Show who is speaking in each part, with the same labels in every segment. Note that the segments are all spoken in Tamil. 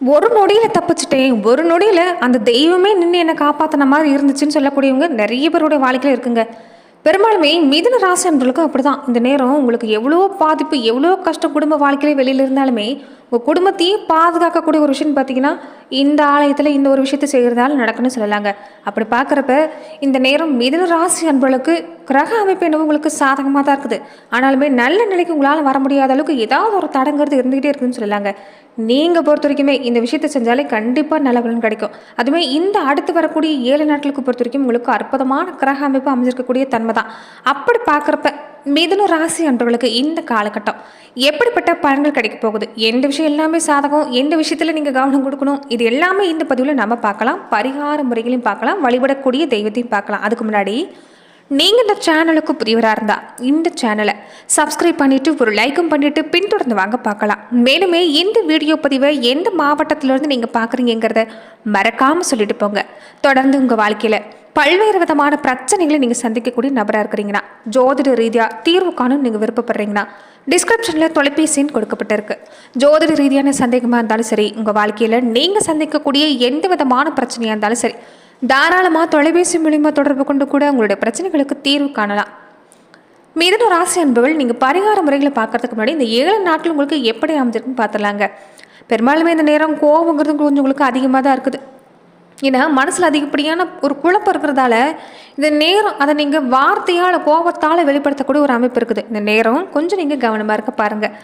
Speaker 1: ஒரு நொடியில் தப்பிச்சிட்டேன். ஒரு நொடியில் அந்த தெய்வமே நின்று என்னை காப்பாற்றின மாதிரி இருந்துச்சுன்னு சொல்லக்கூடியவங்க நிறைய பேருடைய வாழ்க்கையில் இருக்குங்க. பெரும்பாலுமே மிதுன ராசி என்பவர்களுக்கும் அப்படி தான் இந்த நேரம் உங்களுக்கு எவ்வளோ பாதிப்பு எவ்வளோ கஷ்டம் குடும்ப வாழ்க்கையில வெளியில் இருந்தாலுமே உங்கள் குடும்பத்தையும் பாதுகாக்கக்கூடிய ஒரு விஷயம்னு பார்த்தீங்கன்னா இந்த ஆலயத்தில் இந்த ஒரு விஷயத்தை செய்கிறதால நடக்குன்னு சொல்லலாங்க. அப்படி பார்க்குறப்ப இந்த நேரம் மிதன ராசி அன்பர்களுக்கு கிரக அமைப்பு என்னவோ உங்களுக்கு சாதகமாக தான் இருக்குது. ஆனாலுமே நல்ல நிலைக்கு உங்களால் வர முடியாத அளவுக்கு ஏதாவது ஒரு தடங்கிறது இருந்துகிட்டே இருக்குதுன்னு சொல்லலாங்க. நீங்கள் பொறுத்த வரைக்குமே இந்த விஷயத்தை செஞ்சாலே கண்டிப்பாக நல்ல பலன் கிடைக்கும். அதுவுமே இந்த அடுத்து வரக்கூடிய ஏழு நாட்களுக்கு பொறுத்த வரைக்கும் உங்களுக்கு அற்புதமான கிரக அமைப்பு அமைஞ்சிருக்கக்கூடிய தன்மை தான். அப்படி பார்க்குறப்ப மிதுன ராசி அன்பர்களுக்கு இந்த காலகட்டம் எப்படிப்பட்ட பலன்கள் கிடைக்க போகுது? எந்த விஷயம் எல்லாமே சாதகம்? எந்த விஷயத்தில் நீங்கள் கவனம் கொடுக்கணும்? இது எல்லாமே இந்த பதிவில் நம்ம பார்க்கலாம். பரிகார முறைகளையும் பார்க்கலாம். வழிபடக்கூடிய தெய்வத்தையும் பார்க்கலாம். அதுக்கு முன்னாடி நீங்கள் இந்த சேனலுக்கு புதியவராக இருந்தால் இந்த சேனலை சப்ஸ்கிரைப் பண்ணிவிட்டு ஒரு லைக்கும் பண்ணிவிட்டு பின்தொடர்ந்து வாங்க பார்க்கலாம். மேலுமே இந்த வீடியோ பதிவை எந்த மாவட்டத்திலேருந்து நீங்கள் பார்க்குறீங்கிறத மறக்காமல் சொல்லிட்டு போங்க. தொடர்ந்து உங்கள் வாழ்க்கையில் பல்வேறு விதமான பிரச்சனைகளை நீங்கள் சந்திக்கக்கூடிய நபராக இருக்கிறீங்கன்னா ஜோதிட ரீதியாக தீர்வு காணும் நீங்கள் விருப்பப்படுறீங்கன்னா டிஸ்கிரிப்ஷனில் தொலைபேசின்னு கொடுக்கப்பட்டிருக்கு. ஜோதிட ரீதியான சந்தேகமாக இருந்தாலும் சரி உங்கள் வாழ்க்கையில் நீங்கள் சந்திக்கக்கூடிய எந்த விதமான பிரச்சனையாக இருந்தாலும் சரி தாராளமாக தொலைபேசி மூலிமா தொடர்பு கொண்டு கூட உங்களுடைய பிரச்சனைகளுக்கு தீர்வு காணலாம். மிதுன ராசி அன்புகள் நீங்கள் பரிகார முறைகளை பார்க்கறதுக்கு முன்னாடி இந்த ஏழு நாட்கள் உங்களுக்கு எப்படி அமைஞ்சிருக்குன்னு பார்த்துலாங்க பெரும்பாலுமே இந்த நேரம் கோவங்கிறது கொஞ்சம் உங்களுக்கு அதிகமாக தான் இருக்குது. ஏன்னா மனசில் அதிகப்படியான ஒரு குழப்பம் இருக்கிறதால இந்த நேரம் அதை நீங்கள் வார்த்தையால் கோபத்தால் வெளிப்படுத்தக்கூடிய ஒரு அமைப்பு இருக்குது. இந்த நேரம் கொஞ்சம் நீங்கள் கவனமாக இருக்க பாருங்கள்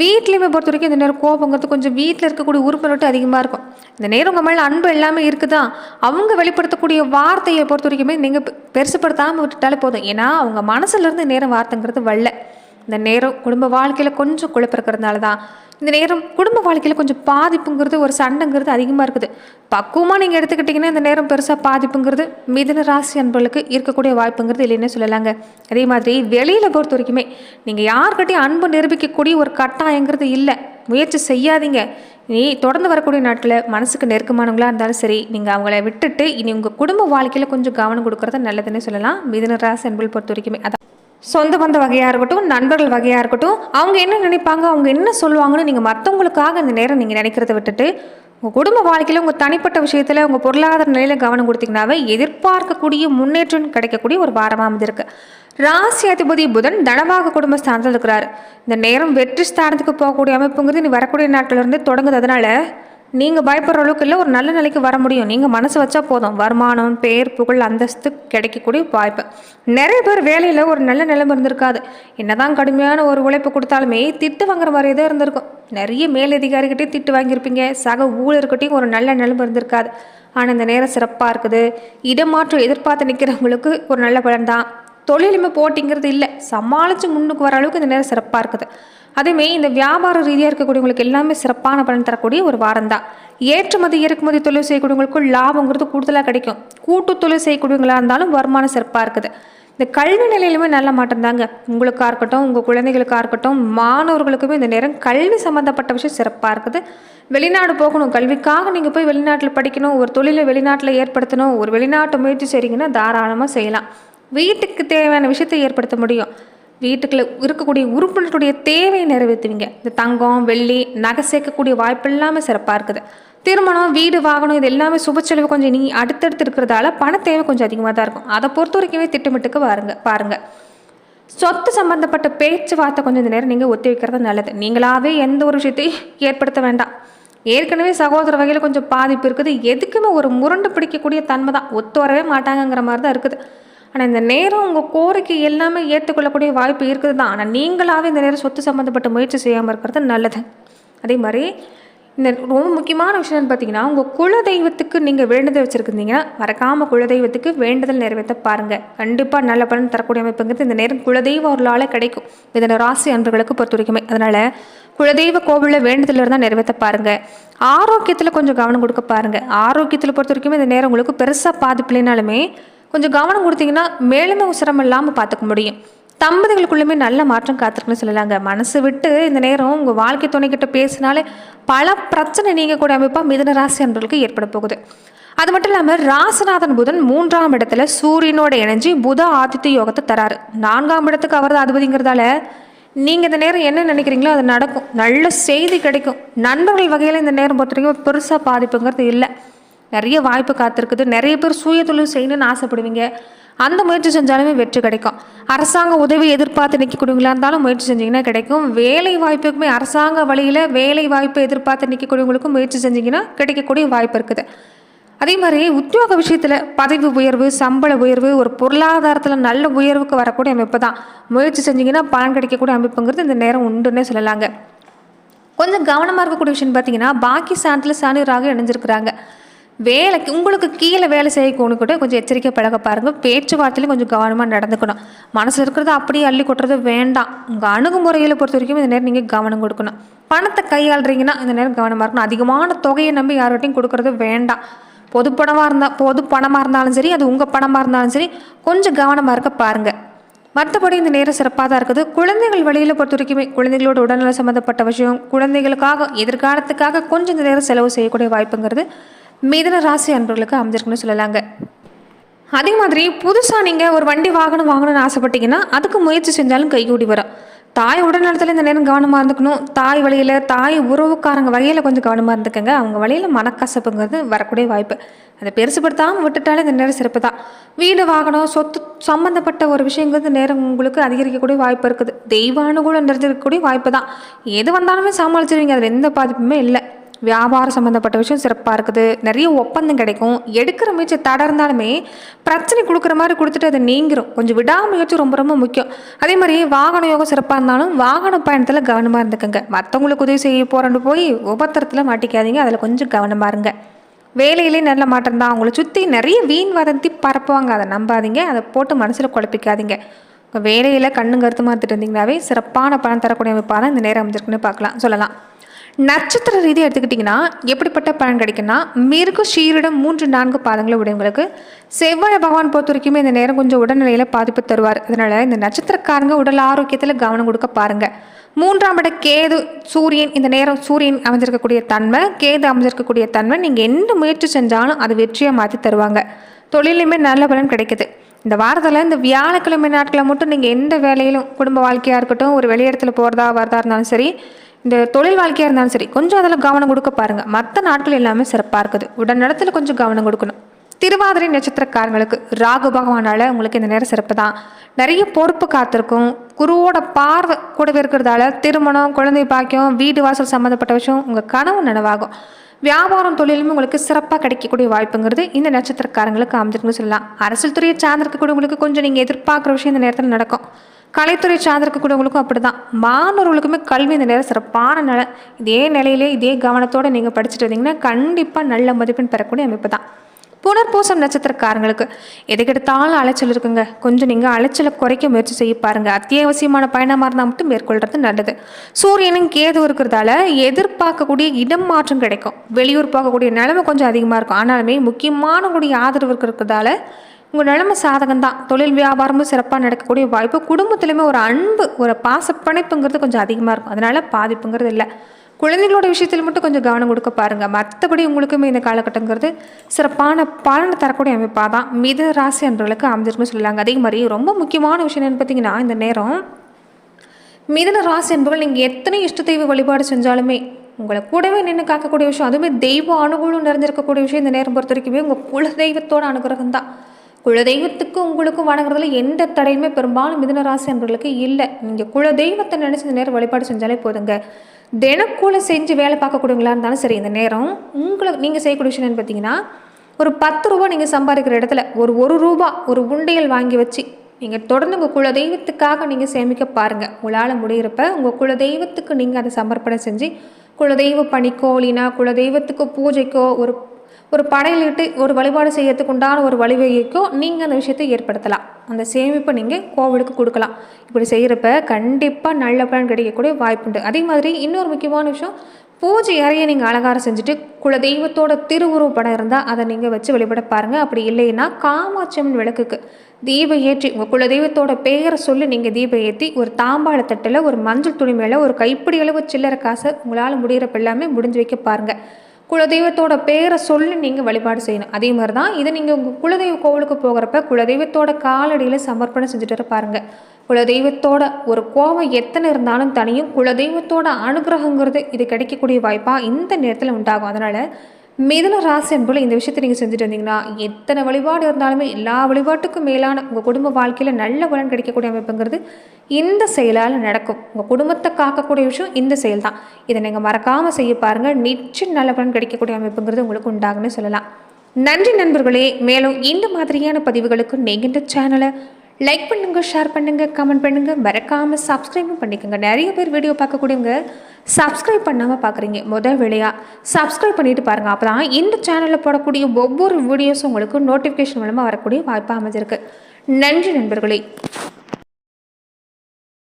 Speaker 1: வீட்லேயுமே பொறுத்த வரைக்கும் இந்த நேரம் கோபங்கிறது கொஞ்சம் வீட்டில் இருக்கக்கூடிய உறுப்பினர்கிட்ட அதிகமாக இருக்கும். இந்த நேரம் உங்கள் மேலே அன்பு எல்லாமே இருக்குதான் அவங்க வெளிப்படுத்தக்கூடிய வார்த்தையை பொறுத்த வரைக்குமே நீங்கள் பெருசுப்படுத்தாமல் விட்டுட்டாலே போதும். ஏன்னா அவங்க மனசுலேருந்து நேரம் வார்த்தைங்கிறது வரல. இந்த நேரம் குடும்ப வாழ்க்கையில் கொஞ்சம் குழப்பிருக்கிறதுனால தான் இந்த நேரம் குடும்ப வாழ்க்கையில் கொஞ்சம் பாதிப்புங்கிறது ஒரு சண்டைங்கிறது அதிகமாக இருக்குது. பக்குவமாக நீங்கள் எடுத்துக்கிட்டிங்கன்னா இந்த நேரம் பெருசாக பாதிப்புங்கிறது மிதன ராசி அன்பர்களுக்கு இருக்கக்கூடிய வாய்ப்புங்கிறது இல்லைன்னு சொல்லலாங்க. அதே மாதிரி வெளியில் பொறுத்த வரைக்குமே நீங்கள் யார்கிட்டையும் அன்பு நிரூபிக்கக்கூடிய ஒரு கட்டாயங்கிறது இல்லை. முயற்சி செய்யாதீங்க. நீ தொடர்ந்து வரக்கூடிய நாட்களில் மனசுக்கு நெருக்கமானவங்களாக இருந்தாலும் சரி நீங்கள் அவங்கள விட்டுட்டு இனி உங்கள் குடும்ப வாழ்க்கையில் கொஞ்சம் கவனம் கொடுக்குறது நல்லதுன்னு சொல்லலாம். மிதன ராசி அன்புகள் பொறுத்த வரைக்குமே. அதான். சொந்த பந்த வகையாக இருக்கட்டும் நண்பர்கள் வகையாக இருக்கட்டும் அவங்க என்ன நினைப்பாங்க அவங்க என்ன சொல்லுவாங்கன்னு நீங்கள் மற்றவங்களுக்காக இந்த நேரம் நீங்கள் நினைக்கிறத விட்டுட்டு உங்கள் குடும்ப வாழ்க்கையில் உங்கள் தனிப்பட்ட விஷயத்தில் உங்கள் பொருளாதார நிலையில் கவனம் கொடுத்தீங்கன்னாவே எதிர்பார்க்கக்கூடிய முன்னேற்றம் கிடைக்கக்கூடிய ஒரு வாரமாக அமைந்திருக்கு ராசி அதிபதி புதன் தனவாக குடும்ப ஸ்தானத்தில் இருக்கிறார். இந்த நேரம் வெற்றி ஸ்தானத்துக்கு போகக்கூடிய அமைப்புங்கிறது நீ வரக்கூடிய நாட்கள்ல இருந்து தொடங்குது. அதனால் நீங்கள் பயப்படுற அளவுக்கு இல்லை ஒரு நல்ல நிலைக்கு வர முடியும். நீங்கள் மனசு வச்சா போதும். வருமானம் பேர் புகழ் அந்தஸ்து கிடைக்கக்கூடிய வாய்ப்பு. நிறைய பேர் வேலையில் ஒரு நல்ல நிலைமை இருந்திருக்காது. என்னதான் கடுமையான ஒரு உழைப்பு கொடுத்தாலுமே திட்டு வாங்குற மாதிரியே தான் இருந்திருக்கும். நிறைய மேலதிகாரிகிட்டே திட்டு வாங்கியிருப்பீங்க. சக ஊழியர்கிட்டையும் ஒரு நல்ல நிலைமை இருந்திருக்காது. ஆனால் இந்த நேரம் சிறப்பாக இருக்குது. இடமாற்றம் எதிர்பார்த்து நிற்கிறவங்களுக்கு ஒரு நல்ல பலன் தான். தொழிலுமே போட்டிங்கிறது இல்லை. சமாளித்து முன்னுக்கு வர அளவுக்கு இந்த நேரம் சிறப்பாக இருக்குது. அதேமாரி இந்த வியாபார ரீதியாக இருக்கக்கூடியவங்களுக்கு எல்லாமே சிறப்பான பலன் தரக்கூடிய ஒரு வாரம் தான் ஏற்றுமதி இறக்குமதி தொழில் செய்யக்கூடியவங்களுக்கும் லாபங்கிறது கூடுதலாக கிடைக்கும். கூட்டு தொழில் செய்யக்கூடியவங்களாக இருந்தாலும் வருமானம் சிறப்பாக இருக்குது. இந்த கல்வி நிலையிலுமே நல்ல மாற்றம் தாங்க. உங்களுக்காக இருக்கட்டும் உங்கள் குழந்தைகளுக்காக இருக்கட்டும் மாணவர்களுக்குமே இந்த நேரம் கல்வி சம்மந்தப்பட்ட விஷயம் சிறப்பாக இருக்குது. வெளிநாடு போகணும். கல்விக்காக நீங்கள் போய் வெளிநாட்டில் படிக்கணும். ஒரு தொழிலை வெளிநாட்டில் ஏற்படுத்தணும். ஒரு வெளிநாட்டு முயற்சி செய்கிறீங்கன்னா தாராளமாக செய்யலாம். வீட்டுக்கு தேவையான விஷயத்தை ஏற்படுத்த முடியும். வீட்டுக்குள்ள இருக்கக்கூடிய உறுப்பினர்களுடைய தேவையை நிறைவேற்றுவீங்க. இந்த தங்கம் வெள்ளி நகை சேர்க்கக்கூடிய வாய்ப்பு எல்லாமே சிறப்பாக இருக்குது. திருமணம் வீடு வாகனம் இது எல்லாமே சுப செலவு கொஞ்சம் நீ அடுத்தடுத்து இருக்கிறதால பண தேவை கொஞ்சம் அதிகமாக தான் இருக்கும். அதை பொறுத்த வரைக்குமே திட்டமிட்டுக்கு பாருங்க. பாருங்கள் சொத்து சம்பந்தப்பட்ட பேச்சுவார்த்தை கொஞ்சம் இந்த நேரம் நீங்கள் ஒத்தி வைக்கிறது நல்லது. நீங்களாவே எந்த ஒரு விஷயத்தையும் ஏற்படுத்த வேண்டாம். ஏற்கனவே சகோதர வகையில் கொஞ்சம் பாதிப்பு இருக்குது. எதுக்குமே ஒரு முரண்டு பிடிக்கக்கூடிய தன்மை தான். ஒத்து வரவே மாட்டாங்கங்கிற மாதிரி தான் இருக்குது. ஆனால் இந்த நேரம் உங்கள் கோரிக்கை எல்லாமே ஏற்றுக்கொள்ளக்கூடிய வாய்ப்பு இருக்குது தான் ஆனால் நீங்களாகவே இந்த நேரம் சொத்து சம்மந்தப்பட்ட முயற்சி செய்யாமல் இருக்கிறது நல்லது. அதே மாதிரி இந்த ரொம்ப முக்கியமான விஷயம்னு பார்த்தீங்கன்னா உங்கள் குல தெய்வத்துக்கு நீங்கள் வேண்டுதல் வச்சுருக்கீங்கன்னா மறக்காமல் குலதெய்வத்துக்கு வேண்டுதல் நிறைவேற்ற பாருங்கள் கண்டிப்பாக நல்ல பலன் தரக்கூடிய அமைப்புங்கிறது இந்த நேரம் குலதெய்வ அருளால் கிடைக்கும். இதன ராசி அன்பர்களுக்கு பொறுத்த வரைக்குமே. அதனால் குலதெய்வ கோவிலில் வேண்டுதல் இருந்தால் நிறைவேற்ற பாருங்கள் ஆரோக்கியத்தில் கொஞ்சம் கவனம் கொடுக்க பாருங்கள் ஆரோக்கியத்தில் பொறுத்த வரைக்குமே இந்த நேரம் உங்களுக்கு பெருசாக பாதிப்பு இல்லைனாலுமே கொஞ்சம் கவனம் கொடுத்தீங்கன்னா மேலுமே உசரம் இல்லாமல் பார்த்துக்க முடியும். தம்பதிகளுக்குள்ளுமே நல்ல மாற்றம் காத்திருக்குன்னு சொல்லலாங்க. மனசு விட்டு இந்த நேரம் உங்கள் வாழ்க்கை துணைக்கிட்ட பேசினாலே பல பிரச்சனை நீங்கள் கூட அமைப்பாக மிதன ராசி அன்பர்களுக்கு ஏற்பட போகுது. அது மட்டும் இல்லாமல் ராசநாதன் புதன் மூன்றாம் இடத்துல சூரியனோட இணைஞ்சு புத ஆதித்ய யோகத்தை தராரு. நான்காம் இடத்துக்கு அவர் அதிபதிங்கிறதால நீங்கள் இந்த நேரம் என்ன நினைக்கிறீங்களோ அது நடக்கும். நல்ல செய்தி கிடைக்கும். நண்பர்கள் வகையில் இந்த நேரம் பொறுத்த வரைக்கும் பெருசாக பாதிப்புங்கிறது இல்லை. நிறைய வாய்ப்பு காத்திருக்குது. நிறைய பேர் சுய தொழில் செய்யணும்னு ஆசைப்படுவீங்க. அந்த முயற்சி செஞ்சாலுமே வெற்றி கிடைக்கும். அரசாங்க உதவி எதிர்பார்த்து நிற்கக்கூடியவங்களா இருந்தாலும் முயற்சி செஞ்சீங்கன்னா கிடைக்கும். வேலை வாய்ப்புக்குமே அரசாங்க வழியில் வேலை வாய்ப்பு எதிர்பார்த்து நிற்கக்கூடியவங்களுக்கும் முயற்சி செஞ்சீங்கன்னா கிடைக்கக்கூடிய வாய்ப்பு இருக்குது. அதே மாதிரி உத்தியோக விஷயத்தில் பதவி உயர்வு சம்பள உயர்வு ஒரு பொருளாதாரத்தில் நல்ல உயர்வுக்கு வரக்கூடிய அமைப்பு தான். முயற்சி செஞ்சீங்கன்னா பலன் கிடைக்கக்கூடிய அமைப்புங்கிறது இந்த நேரம் உண்டுன்னே சொல்லலாங்க. கொஞ்சம் கவனமாக இருக்கக்கூடிய விஷயம் பார்த்தீங்கன்னா பாக்கி சாணத்தில் சனிராக இணைஞ்சிருக்கிறாங்க. வேலைக்கு உங்களுக்கு கீழே வேலை செய்யக்கூட கூட கொஞ்சம் எச்சரிக்கை பழக பாருங்கள் பேச்சுவார்த்தையிலும் கொஞ்சம் கவனமாக நடந்துக்கணும். மனசில் இருக்கிறத அப்படியே அள்ளி கொட்டுறது வேண்டாம். உங்கள் அணுகுமுறையில் பொறுத்த வரைக்கும் இந்த நேரம் நீங்கள் கவனம் கொடுக்கணும். பணத்தை கையாளுறீங்கன்னா இந்த நேரம் கவனமாக இருக்கணும். அதிகமான தொகையை நம்பி யார்கிட்டையும் கொடுக்கறது வேண்டாம். பொது பணமாக இருந்தால் பொது பணமாக இருந்தாலும் சரி அது உங்கள் பணமாக இருந்தாலும் சரி கொஞ்சம் கவனமாக இருக்க பாருங்கள் மற்றபடி இந்த நேரம் சிறப்பாக தான் இருக்குது. குழந்தைகள் வழியில் பொறுத்த வரைக்குமே குழந்தைகளோட உடல்நல சம்மந்தப்பட்ட விஷயம் குழந்தைகளுக்காக எதிர்காலத்துக்காக கொஞ்சம் இந்த நேரம் செலவு செய்யக்கூடிய வாய்ப்புங்கிறது மிதன ராசி அன்பர்களுக்கு அமைஞ்சிருக்குன்னு சொல்லலாங்க. அதே மாதிரி புதுசாக நீங்கள் ஒரு வண்டி வாகனம் வாங்கணும்னு ஆசைப்பட்டீங்கன்னா அதுக்கு முயற்சி செஞ்சாலும் கைகூடி வரும். தாய் உடல்நலத்தில் இந்த நேரம் கவனமாக இருந்துக்கணும். தாய் வழியில் தாய் உறவுக்காரங்க வகையில் கொஞ்சம் கவனமாக இருந்துக்கங்க. அவங்க வழியில் மனக்கசப்புங்கிறது வரக்கூடிய வாய்ப்பு. அதை பெருசுப்படுத்தாமல் விட்டுட்டாலே இந்த நேரம் சிறப்பு தான். வீடு வாகனம் சொத்து சம்மந்தப்பட்ட ஒரு விஷயங்கிறது நேரம் உங்களுக்கு அதிகரிக்கக்கூடிய வாய்ப்பு இருக்குது. தெய்வானுகூலம் நிறைஞ்சிருக்கக்கூடிய வாய்ப்பு தான். எது வந்தாலுமே சமாளிச்சிருவீங்க. அதில் எந்த பாதிப்புமே இல்லை. வியாபாரம் சம்மந்தப்பட்ட விஷயம் சிறப்பாக இருக்குது. நிறைய ஒப்பந்தம் கிடைக்கும். எடுக்கிற முயற்சி தடை இருந்தாலுமே பிரச்சனை கொடுக்குற மாதிரி கொடுத்துட்டு அது நீங்கிரும். கொஞ்சம் விடாமுயற்சி ரொம்ப ரொம்ப முக்கியம். அதே மாதிரி வாகன யோகம் சிறப்பாக இருந்தாலும் வாகன பயணத்தில் கவனமாக இருந்துக்குங்க. மற்றவங்களுக்கு உதவி செய்ய போகிறன்னு போய் உபத்திரத்தில் மாட்டிக்காதீங்க. அதில் கொஞ்சம் கவனமாக இருங்க. வேலையிலே நல்ல மாற்றம் தான். அவங்கள சுற்றி நிறைய வீண் வதந்தி பரப்புவாங்க. அதை நம்பாதீங்க. அதை போட்டு மனசில் குழப்பிக்காதீங்க. உங்கள் வேலையில் கண்ணு கருத்து எடுத்துகிட்டு இருந்தீங்கனாவே சிறப்பான பலன் தரக்கூடிய அமைப்பாக தான் இந்த நேரம் அமைஞ்சிருக்குன்னு பார்க்கலாம். சொல்லலாம். நட்சத்திர ரீதியாக எடுத்துக்கிட்டிங்கன்னா எப்படிப்பட்ட பலன் கிடைக்குன்னா மிருக சீரிடம் மூன்று நான்கு பாதங்களை உடையவங்களுக்கு செவ்வாய் பகவான் பொறுத்த வரைக்குமே இந்த நேரம் கொஞ்சம் உடல்நிலையில் பாதிப்பு தருவார். அதனால் இந்த நட்சத்திரக்காரங்க உடல் ஆரோக்கியத்தில் கவனம் கொடுக்க பாருங்கள் மூன்றாம் இட கேது சூரியன் இந்த நேரம் சூரியன் அமைஞ்சிருக்கக்கூடிய தன்மை கேது அமைஞ்சிருக்கக்கூடிய தன்மை நீங்கள் எந்த முயற்சி செஞ்சாலும் அது வெற்றியை மாற்றி தருவாங்க. தொழிலையுமே நல்ல பலன் கிடைக்குது. இந்த வாரத்தில் இந்த வியாழக்கிழமை நாட்களை மட்டும் நீங்கள் எந்த வேலையிலும் குடும்ப வாழ்க்கையாக இருக்கட்டும் ஒரு வெளியிடத்தில் போகிறதா வரதா இருந்தாலும் சரி இந்த தொழில் வாழ்க்கையாக இருந்தாலும் சரி கொஞ்சம் அதில் கவனம் கொடுக்க பாருங்கள் மற்ற நாட்கள் எல்லாமே சிறப்பாக இருக்குது. உடல்நலத்தில் கொஞ்சம் கவனம் கொடுக்கணும். திருவாதிரை நட்சத்திரக்காரங்களுக்கு ராகு பகவானால் உங்களுக்கு இந்த நேரம் சிறப்பு தான். நிறைய பொறுப்பு காத்திருக்கும். குருவோட பார்வை கூடவே இருக்கிறதால திருமணம் குழந்தை பாக்கியம் வீடு வாசல் சம்மந்தப்பட்ட விஷயம் உங்கள் கனவு நனவாகும். வியாபாரம் தொழிலுமே உங்களுக்கு சிறப்பாக கிடைக்கக்கூடிய வாய்ப்புங்கிறது இந்த நட்சத்திரக்காரங்களுக்கு அமைஞ்சிருக்குன்னு சொல்லலாம். அரசியல் துறையை சார்ந்திருக்கக்கூடியவங்களுக்கு கொஞ்சம் நீங்கள் எதிர்பார்க்குற விஷயம் இந்த நேரத்தில் நடக்கும். கலைத்துறை சார்ந்திருக்கக்கூடியவங்களுக்கும் அப்படி தான் மாணவர்களுக்குமே கல்வி இந்த நேரம் சிறப்பான நிலை. இதே நிலையிலே இதே கவனத்தோடு நீங்கள் படிச்சுட்டு இருந்தீங்கன்னா கண்டிப்பாக நல்ல மதிப்பெண் பெறக்கூடிய அமைப்பு தான் புனர்பூசம் நட்சத்திரக்காரங்களுக்கு எதுக்கெடுத்தாலும் அலைச்சல் இருக்குங்க. கொஞ்சம் நீங்கள் அலைச்சலை குறைக்க முயற்சி செய்ய பாருங்கள் அத்தியாவசியமான பயணமாக இருந்தால் மட்டும் மேற்கொள்கிறது நல்லது. சூரியனும் கேது இருக்கிறதால எதிர்பார்க்கக்கூடிய இடம் மாற்றம் கிடைக்கும். வெளியூர் போகக்கூடிய நிலைமை கொஞ்சம் அதிகமாக இருக்கும். ஆனாலுமே முக்கியமான கூடிய ஆதரவு இருக்கிறதால உங்கள் நிலைமை சாதகம் தான் தொழில் வியாபாரமும் சிறப்பாக நடக்கக்கூடிய வாய்ப்பு குடும்பத்துலேயுமே ஒரு அன்பு ஒரு பாசப்பணைப்புங்கிறது கொஞ்சம் அதிகமாக இருக்கும். அதனால் பாதிப்புங்கிறது இல்லை. குழந்தைகளோட விஷயத்தில் மட்டும் கொஞ்சம் கவனம் கொடுக்க பாருங்கள் மற்றபடி உங்களுக்குமே இந்த காலகட்டங்கிறது சிறப்பான பலனை தரக்கூடிய அமைப்பாக தான் மித ராசி அன்றவர்களுக்கு அமைஞ்சிருக்குன்னு சொல்லலாங்க அதே மாதிரி ரொம்ப முக்கியமான விஷயம் என்னென்னு பார்த்தீங்கன்னா இந்த நேரம். மிதன ராசி என்பவர்கள் நீங்கள் எத்தனை இஷ்ட தெய்வ வழிபாடு செஞ்சாலுமே உங்களை கூடவே நின்று காக்கக்கூடிய விஷயம் அதுவுமே தெய்வ அனுகூலம் நிறைஞ்சிருக்கக்கூடிய விஷயம் இந்த நேரம் பொறுத்த வரைக்குமே உங்கள் குல தெய்வத்தோட அனுகிரகம் தான் குலதெய்வத்துக்கும் உங்களுக்கும் வணங்குறதுல எந்த தடையுமே பெரும்பாலும் மிதன ராசி இல்லை. நீங்கள் குலதெய்வத்தை நினச்சி இந்த நேரம் வழிபாடு செஞ்சாலே போதுங்க. தினக்கூல செஞ்சு வேலை பார்க்கக்கூடியவங்களா இருந்தாலும் சரி இந்த நேரம் உங்களை நீங்கள் செய்யக்கூடிய விஷயம் என்னன்னு பார்த்தீங்கன்னா ஒரு பத்து ரூபா நீங்கள் சம்பாதிக்கிற இடத்துல ஒரு ஒரு ரூபா ஒரு உண்டியல் வாங்கி வச்சு நீங்கள் தொடர்ந்து உங்கள் குலதெய்வத்துக்காக நீங்கள் சேமிக்க பாருங்கள் உங்களால் முடியிறப்ப உங்கள் குலதெய்வத்துக்கு நீங்கள் அதை சமர்ப்பணம் செஞ்சு குலதெய்வ பணிக்கோ இல்லைனா குலதெய்வத்துக்கோ பூஜைக்கோ ஒரு ஒரு படையலிட்டு ஒரு வழிபாடு செய்யறதுக்கு உண்டான ஒரு வழிவகைக்கும் நீங்கள் அந்த விஷயத்தை ஏற்படுத்தலாம். அந்த சேமிப்பை நீங்கள் கோவிலுக்கு கொடுக்கலாம். இப்படி செய்கிறப்ப கண்டிப்பாக நல்ல பலன் கிடைக்கக்கூடிய வாய்ப்புண்டு அதே மாதிரி இன்னொரு முக்கியமான விஷயம் பூஜை அறையை நீங்கள் அலங்காரம் செஞ்சுட்டு குல தெய்வத்தோட திருவுருவ படம் இருந்தால் அதை நீங்கள் வச்சு வழிபட பாருங்கள் அப்படி இல்லைன்னா காமாட்சியம்மன் விளக்குக்கு தீபம் ஏற்றி உங்கள் குல தெய்வத்தோட பெயரை சொல்லி நீங்கள் தீபம் ஏற்றி ஒரு தாம்பாள தட்டில் ஒரு மஞ்சள் துணி மேலே ஒரு கைப்பிடி அளவு சில்லறை காசை உங்களால் முடிகிறப்ப எல்லாமே முடிஞ்சு வைக்க பாருங்கள் குலதெய்வத்தோட பேரை சொல்லி நீங்கள் வழிபாடு செய்யணும். அதே மாதிரி தான் இதை நீங்கள் உங்கள் குலதெய்வ கோவிலுக்கு போகிறப்ப குலதெய்வத்தோட காலடியில் சமர்ப்பணம் செஞ்சுட்டு பாருங்கள் குலதெய்வத்தோட ஒரு கோபம் எத்தனை இருந்தாலும் தனியும் குலதெய்வத்தோட அனுகிரகங்கிறது இது கிடைக்கக்கூடிய வாய்ப்பாக இந்த நேரத்தில் உண்டாகும். அதனால் மிதுன ராசி அன்புல இந்த விஷயத்தை நீங்கள் செஞ்சுட்டு வந்தீங்கன்னா எத்தனை வழிபாடு இருந்தாலுமே எல்லா வழிபாட்டுக்கும் மேலான உங்கள் குடும்ப வாழ்க்கையில் நல்ல பலன் கிடைக்கக்கூடிய அமைப்புங்கிறது இந்த செயலால் நடக்கும். உங்கள் குடும்பத்தை காக்கக்கூடிய விஷயம் இந்த செயல் தான் இதை நீங்கள் மறக்காமல் செய்ய பாருங்கள் நிச்சயம் நல்ல பலன் கிடைக்கக்கூடிய அமைப்புங்கிறது உங்களுக்கு உண்டாகுன்னு சொல்லலாம். நன்றி நண்பர்களே. மேலும் இந்த மாதிரியான பதிவுகளுக்கு நீங்கள் இந்த சேனலை லைக் பண்ணுங்கள் ஷேர் பண்ணுங்கள் கமெண்ட் பண்ணுங்கள் மறக்காமல் சப்ஸ்கிரைபும் பண்ணிக்கோங்க. நிறைய பேர் வீடியோ பார்க்கக்கூடியவங்க சப்ஸ்கிரைப் பண்ணாமல் பார்க்குறீங்க. முதல் வேலையாக சப்ஸ்கிரைப் பண்ணிட்டு பாருங்கள் அப்போ தான் இந்த சேனலில் போடக்கூடிய ஒவ்வொரு வீடியோஸும் உங்களுக்கு நோட்டிஃபிகேஷன் மூலமாக வரக்கூடிய வாய்ப்பாக அமைஞ்சிருக்கு. நன்றி நண்பர்களே.